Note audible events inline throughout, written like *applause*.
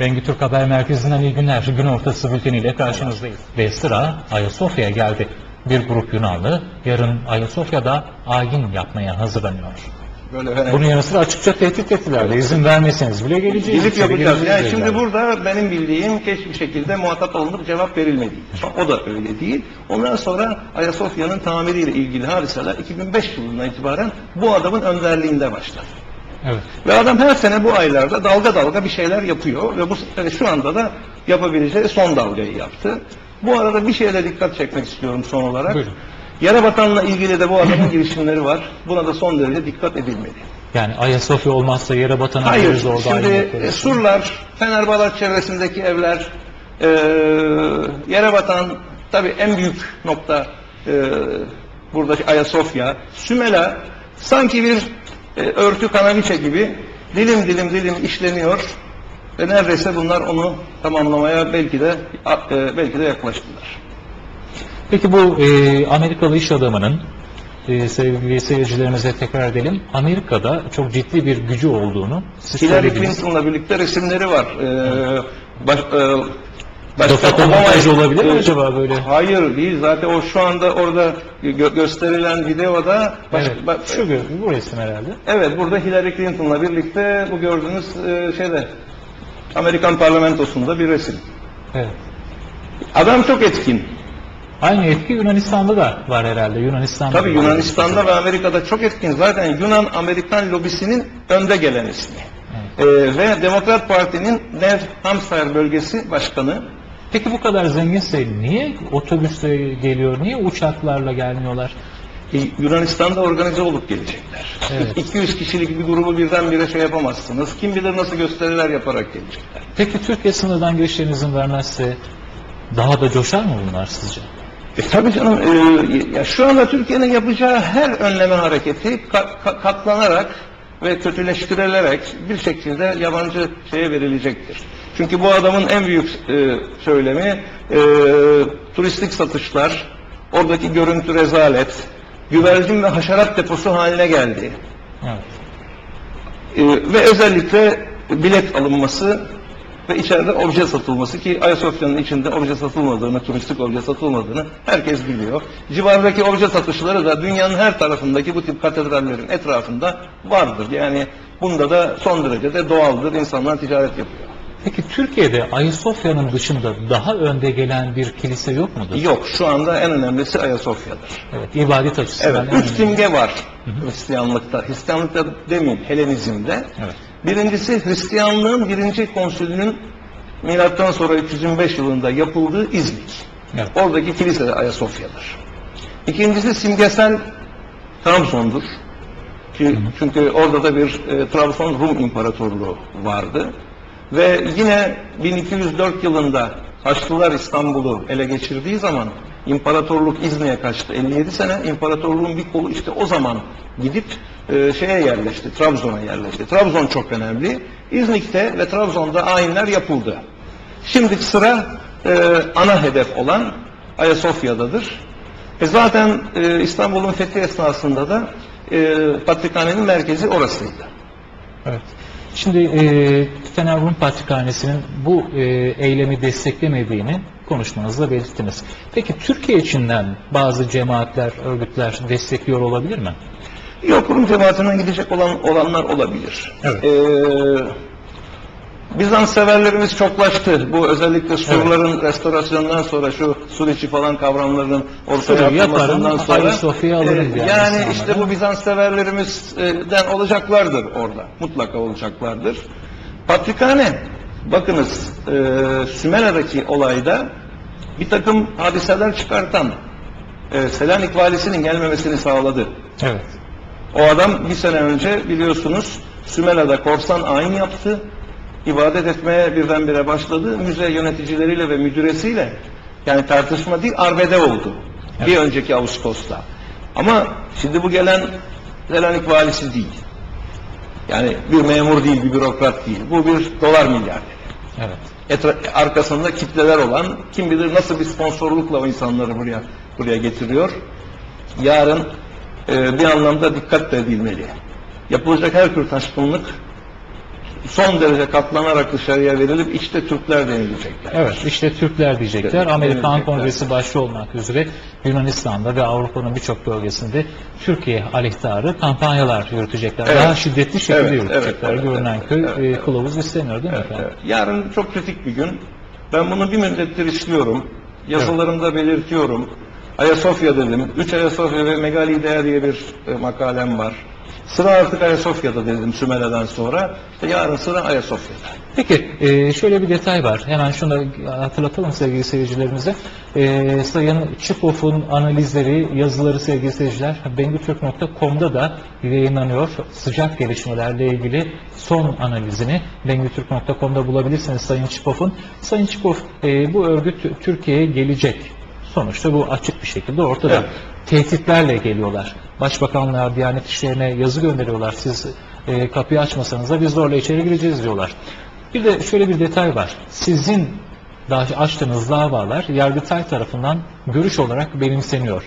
Bengi Türk Haber Merkezi'nden iyi günler. Gün ortası bülteniyle karşınızdayız. Ve sıra Ayasofya'ya geldi. Bir grup Yunanlı yarın Ayasofya'da ayin yapmaya hazırlanıyor. Böyle efendim. Bunun yanı sıra açıkça tehdit ettiler. İzin vermeseniz bile geleceğiz. Gidip yapacağız. Yani şimdi burada benim bildiğim hiçbir şekilde muhatap alınıp cevap verilmedi. O da öyle değil. Ondan sonra Ayasofya'nın tamiriyle ilgili hadiseler 2005 yılından itibaren bu adamın önderliğinde başladı. Evet. Ve adam her sene bu aylarda dalga dalga bir şeyler yapıyor ve bu yani şu anda da yapabileceği son dalgayı yaptı. Bu arada bir şeye de dikkat çekmek istiyorum son olarak. Buyurun. Yere batanla ilgili de bu adamın girişimleri var. Buna da son derece dikkat edilmedi. Yani Ayasofya olmazsa yere batan Hayır, orada şimdi e, surlar, Fenerbahçe çevresindeki evler, e, yere batan tabii en büyük nokta e, buradaki Ayasofya, Sümela sanki bir e, örtü kanaviçe gibi dilim dilim dilim işleniyor ve neredeyse bunlar onu tamamlamaya belki de e, belki de yaklaştılar. Peki bu e, Amerikalı iş adamının e, sevgili seyircilerimize tekrar edelim. Amerika'da çok ciddi bir gücü olduğunu siz Hillary. Clinton'la birlikte resimleri var. E, baş, e, Başkan Fotomontaj Obama- olabilir mi acaba böyle? Hayır değil. Zaten o şu anda orada gö- gösterilen videoda baş- Evet. Şu gö- bu resim herhalde. evet burada Hillary Clinton'la birlikte bu gördüğünüz e, şeyde Amerikan parlamentosunda bir resim. Evet. Adam çok etkin. Aynı etki Yunanistan'da da var herhalde. Yunanistan'da. Tabii. Yunanistan'da ve Amerika'da çok etkin. Zaten Yunan-Amerikan lobisinin önde gelen ismi. Evet. E, ve Demokrat Parti'nin New Hampshire bölgesi başkanı. Peki bu kadar zenginse niye otobüsle geliyor? Niye uçaklarla gelmiyorlar? E, Yunanistan'da organize olup gelecekler. Evet. 200 kişilik bir grubu birdenbire şey yapamazsınız. Kim bilir nasıl gösteriler yaparak gelecekler. Peki Türkiye sınırdan girişlerine izin vermezse daha da coşar mı bunlar sizce? E tabii canım, e, ya şu anda Türkiye'nin yapacağı her önleme hareketi ka- ka- katlanarak ve kötüleştirilerek bir şekilde yabancı şeye verilecektir. Çünkü bu adamın en büyük e, söylemi e, turistik satışlar, oradaki görüntü rezalet, güvercin ve haşerat deposu haline geldi. Evet. E, ve özellikle bilet alınması ve içeride obje satılması ki Ayasofya'nın içinde obje satılmadığını, turistik obje satılmadığını herkes biliyor. Civardaki obje satışları da dünyanın her tarafındaki bu tip katedrallerin etrafında vardır. Yani bunda da son derece de doğaldır. İnsanlar ticaret yapıyor. Peki Türkiye'de Ayasofya'nın dışında daha önde gelen bir kilise yok mudur? Yok şu anda en önemlisi Ayasofya'dır. Evet, ibadet açısından. Evet, üç simge var Hristiyanlıkta. Hristiyanlıkta demeyeyim, Helenizm'de. Evet. Birincisi Hristiyanlığın birinci konsülünün milattan sonra 325 yılında yapıldığı İznik. Evet. Oradaki kilise de Ayasofya'dır. İkincisi simgesel Trabzon'dur. Ki- Çünkü orada da bir e, Trabzon Rum İmparatorluğu vardı. Ve yine 1204 yılında Haçlılar İstanbul'u ele geçirdiği zaman imparatorluk İznik'e kaçtı. 57 sene imparatorluğun bir kolu işte o zaman gidip e, şeye yerleşti, Trabzon'a yerleşti. Trabzon çok önemli. İznik'te ve Trabzon'da ayinler yapıldı. Şimdi sıra e, ana hedef olan Ayasofya'dadır. E zaten e, İstanbul'un fethi esnasında da e, Patrikhane'nin merkezi orasıydı. Evet. Şimdi e, Fener Rum Patrikhanesi'nin bu e, eylemi desteklemediğini konuşmanızda belirttiniz. Peki Türkiye içinden bazı cemaatler, örgütler destekliyor olabilir mi? Yok Rum cemaatinden gidecek olan olanlar olabilir. Evet. Ee, Bizans severlerimiz çoklaştı. Bu özellikle surların restorasyonundan sonra şu sur içi falan kavramlarının ortaya atılmasından sonra alırım e, yani yani işte bu Bizans severlerimizden olacaklardır orada. Mutlaka olacaklardır. Patrikhane bakınız e, Sümera'daki olayda bir takım hadiseler çıkartan e, Selanik valisinin gelmemesini sağladı. Evet. O adam bir sene önce biliyorsunuz Sümela'da korsan ayin yaptı. İbadet etmeye birdenbire başladı. Müze yöneticileriyle ve müdüresiyle yani tartışma değil arbede oldu. Bir önceki Ağustos'ta. Ama şimdi bu gelen Selanik valisi değil. Yani bir memur değil, bir bürokrat değil. Bu bir dolar milyarderi. Evet. Etra- arkasında kitleler olan kim bilir nasıl bir sponsorlukla o insanları buraya buraya getiriyor. Yarın e, bir anlamda dikkat edilmeli. Yapılacak her tür taşkınlık son derece katlanarak dışarıya verilip içte Türkler denilecekler. Evet, işte Türkler diyecekler. Evet, Amerikan. Kongresi başta olmak üzere Yunanistan'da ve Avrupa'nın birçok bölgesinde Türkiye aleyhtarı kampanyalar yürütecekler. Evet. Daha şiddetli şekilde Evet, yürütecekler. evet, evet, Görünen evet, köy evet, e, evet. kılavuz istemiyor değil mi Evet, efendim? evet. Yarın çok kritik bir gün. Ben bunu bir müddettir işliyorum. Yazılarımda belirtiyorum. Ayasofya dedim. Üç Ayasofya ve Megalidea diye bir e, makalem var. Sıra artık Ayasofya'da dedim Sümele'den sonra. İşte yarın sıra Ayasofya'da. Peki e, şöyle bir detay var. Hemen şunu da hatırlatalım sevgili seyircilerimize. E, Sayın Çipov'un analizleri, yazıları sevgili seyirciler bengütürk.com'da da yayınlanıyor. Sıcak gelişmelerle ilgili son analizini bengütürk.com'da bulabilirsiniz Sayın Çipov'un. Sayın Çipov e, bu örgüt Türkiye'ye gelecek. Sonuçta bu açık bir şekilde ortada. Evet. Tehditlerle geliyorlar. Başbakanlığa, Diyanet İşleri'ne yazı gönderiyorlar. Siz e, kapıyı açmasanız da biz zorla içeri gireceğiz diyorlar. Bir de şöyle bir detay var. Sizin açtığınız davalar Yargıtay tarafından görüş olarak benimseniyor.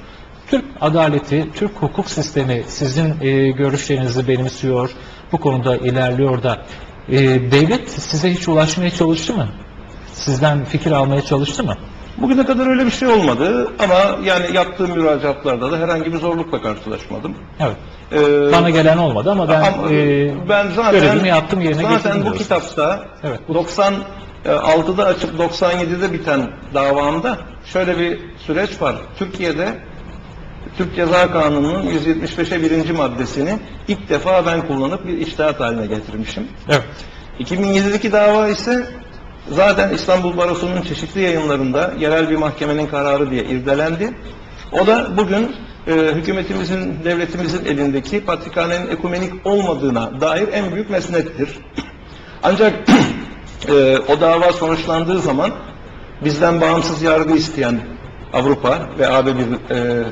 Türk adaleti, Türk hukuk sistemi sizin e, görüşlerinizi benimsiyor, bu konuda ilerliyor da e, devlet size hiç ulaşmaya çalıştı mı? Sizden fikir almaya çalıştı mı? Bugüne kadar öyle bir şey olmadı ama yani yaptığım müracaatlarda da herhangi bir zorlukla karşılaşmadım. Evet. Ee, Bana gelen olmadı ama ben Ama e, ben zaten görevimi yaptım yerine getirdim zaten bu kitapta Evet, bu- 96'da açıp 97'de biten davamda şöyle bir süreç var. Türkiye'de Türk Ceza Kanunu'nun 175'e birinci maddesini ilk defa ben kullanıp bir iştahat haline getirmişim. Evet. 2007'deki dava ise zaten İstanbul Barosu'nun çeşitli yayınlarında yerel bir mahkemenin kararı diye irdelendi. O da bugün e, hükümetimizin, devletimizin elindeki patrikhanenin ekumenik olmadığına dair en büyük mesnettir. Ancak *clears throat* e, o dava sonuçlandığı zaman bizden bağımsız yargı isteyen Avrupa ve AB bir, e, e,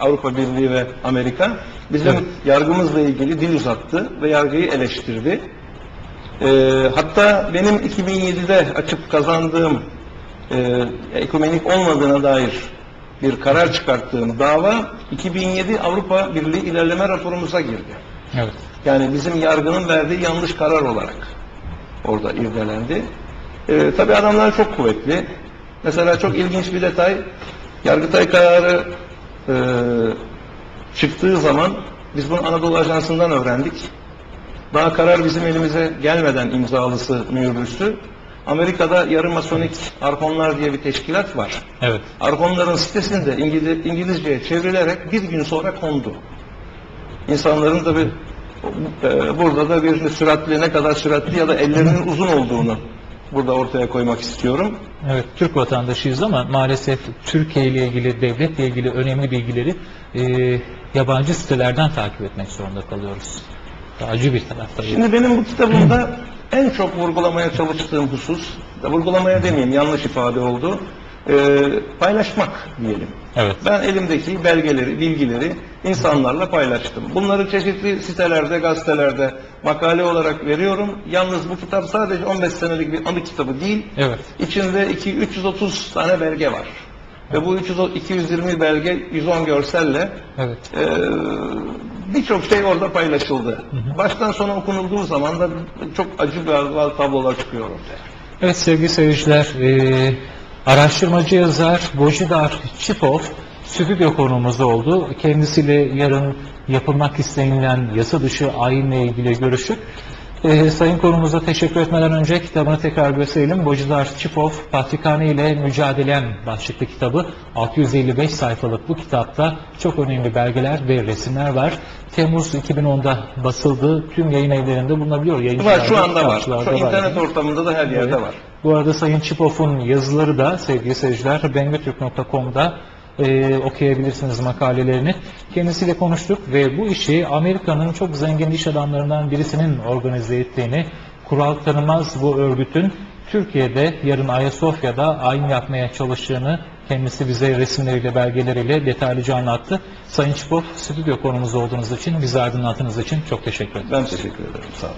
Avrupa Birliği ve Amerika bizim Evet. yargımızla ilgili dil uzattı ve yargıyı eleştirdi. Ee, hatta benim 2007'de açıp kazandığım e, ekumenik olmadığına dair bir karar çıkarttığım dava 2007 Avrupa Birliği ilerleme raporumuza girdi. Evet. Yani bizim yargının verdiği yanlış karar olarak orada irdelendi. Ee, tabii adamlar çok kuvvetli. Mesela çok ilginç bir detay. Yargıtay kararı e, çıktığı zaman biz bunu Anadolu Ajansı'ndan öğrendik. Daha karar bizim elimize gelmeden imzalısı mühürlüsü. Amerika'da yarı masonik arkonlar diye bir teşkilat var. Evet. Arkonların sitesinde İngiliz, İngilizceye çevrilerek bir gün sonra kondu. İnsanların da bir e, burada da bir süratli ne kadar süratli ya da ellerinin uzun olduğunu burada ortaya koymak istiyorum. Evet, Türk vatandaşıyız ama maalesef Türkiye ile ilgili, devletle ilgili önemli bilgileri e, yabancı sitelerden takip etmek zorunda kalıyoruz. Acı bir tarafta. Şimdi benim bu kitabımda *clears throat* en çok vurgulamaya çalıştığım husus, vurgulamaya demeyeyim yanlış ifade oldu, e, paylaşmak diyelim. Evet. Ben elimdeki belgeleri, bilgileri insanlarla paylaştım. Bunları çeşitli sitelerde, gazetelerde makale olarak veriyorum. Yalnız bu kitap sadece 15 senelik bir anı kitabı değil. Evet. İçinde 2 330 tane belge var. Ve bu 300 220 belge 110 görselle Evet. ee, birçok şey orada paylaşıldı. Baştan sona okunulduğu zaman da çok acı bir tablolar çıkıyor ortaya. Evet sevgili seyirciler, e, araştırmacı yazar Bojidar Çipov stüdyo konuğumuz oldu. Kendisiyle yarın yapılmak istenilen yasa dışı ayinle ilgili görüştük. E, sayın konuğumuza teşekkür etmeden önce kitabını tekrar gösterelim. Bojidar Çipov, Patrikhane ile Mücadelem başlıklı kitabı. 655 sayfalık bu kitapta çok önemli belgeler ve resimler var. Temmuz 2010'da basıldı. Tüm yayın evlerinde bulunabiliyor. Var Yayıncılarda, şu anda var. Şu internet var. ortamında da her yerde Evet. var. Bu arada Sayın Çipov'un yazıları da sevgili seyirciler bengötürk.com'da e, okuyabilirsiniz makalelerini. Kendisiyle konuştuk ve bu işi Amerika'nın çok zengin iş adamlarından birisinin organize ettiğini, kural tanımaz bu örgütün Türkiye'de yarın Ayasofya'da ayin yapmaya çalıştığını kendisi bize resimleriyle, belgeleriyle detaylıca anlattı. Sayın Çipov, stüdyo konumuz olduğunuz için, bizi aydınlattığınız için çok teşekkür ederim. Ben teşekkür ederim. Sağ olun.